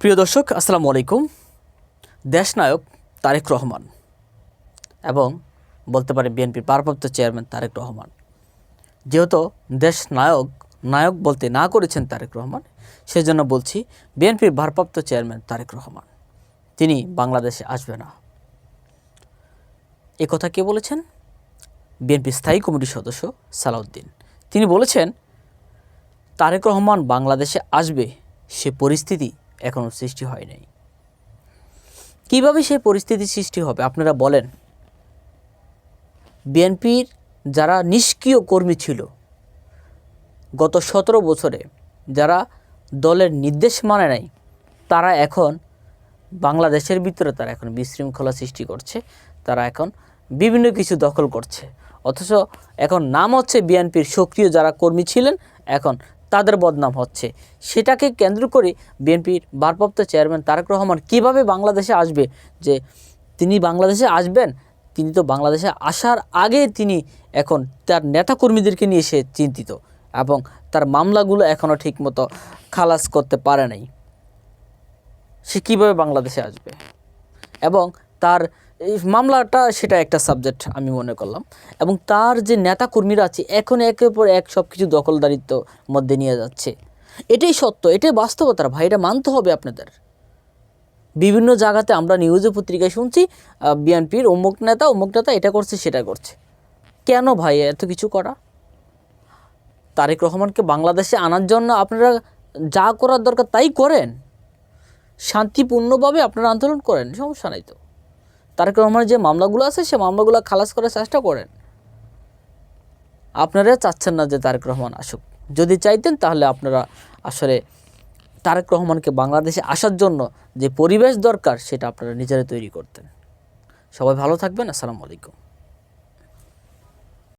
প্রিয় দর্শক, আসসালামু আলাইকুম। দেশনায়ক তারেক রহমান এবং বলতে পারে বিএনপির ভারপ্রাপ্ত চেয়ারম্যান তারেক রহমান। যেহেতু দেশ নায়ক নায়ক বলতে না করেছেন তারেক রহমান, সেজন্য বলছি বিএনপির ভারপ্রাপ্ত চেয়ারম্যান তারেক রহমান। তিনি বাংলাদেশে আসবে না। এ কথা কে বলেছেন? বিএনপি স্থায়ী কমিটির সদস্য সালাউদ্দিন। তিনি বলেছেন, তারেক রহমান বাংলাদেশে আসবে, সে পরিস্থিতি এখনও সৃষ্টি হয় নাই। কীভাবে সেই পরিস্থিতি সৃষ্টি হবে, আপনারা বলেন। বিএনপির যারা নিষ্ক্রিয় কর্মী ছিল, গত সতেরো বছরে যারা দলের নির্দেশ মানে নাই, তারা এখন বাংলাদেশের ভিতরে তারা এখন বিশৃঙ্খলা সৃষ্টি করছে, তারা এখন বিভিন্ন কিছু দখল করছে। অথচ এখন নাম হচ্ছে বিএনপির সক্রিয় যারা কর্মী ছিলেন, এখন তাদের বদনাম হচ্ছে। সেটাকে কেন্দ্র করে বিএনপির ভারপ্রাপ্ত চেয়ারম্যান তারেক রহমান কীভাবে বাংলাদেশে আসবে? যে তিনি বাংলাদেশে আসবেন, তিনি তো বাংলাদেশে আসার আগে তিনি এখন তার নেতাকর্মীদেরকে নিয়ে সে চিন্তিত এবং তার মামলাগুলো এখনও ঠিকমতো খালাস করতে পারে নাই। সে কীভাবে বাংলাদেশে আসবে? এবং তার এই মামলাটা সেটা একটা সাবজেক্ট আমি মনে করলাম। এবং তার যে নেতা কর্মীরা আছে, এখন একের পর এক সব কিছু দখলদারিত্ব মধ্যে নিয়ে যাচ্ছে। এটাই সত্য, এটাই বাস্তবতার ভাই, এটা মানতে হবে আপনাদের। বিভিন্ন জায়গাতে আমরা নিউজে পত্রিকায় শুনছি বিএনপির অমুক নেতা অমুক নেতা এটা করছে, সেটা করছে। কেন ভাই এত কিছু করা? তারেক রহমানকে বাংলাদেশে আনার জন্য আপনারা যা করার দরকার তাই করেন। শান্তিপূর্ণভাবে আপনারা আন্দোলন করেন, সমস্যা নাই তো। তারেক রহমানের যে মামলাগুলো আছে, সে মামলাগুলো খালাস করার চেষ্টা করেন। আপনারা চাচ্ছেন না যে তারেক রহমান আসুক। যদি চাইতেন তাহলে আপনারা আসলে তারেক রহমানকে বাংলাদেশে আসার জন্য যে পরিবেশ দরকার, সেটা আপনারা নিজেরা তৈরি করতেন। সবাই ভালো থাকবেন, আসসালামু আলাইকুম।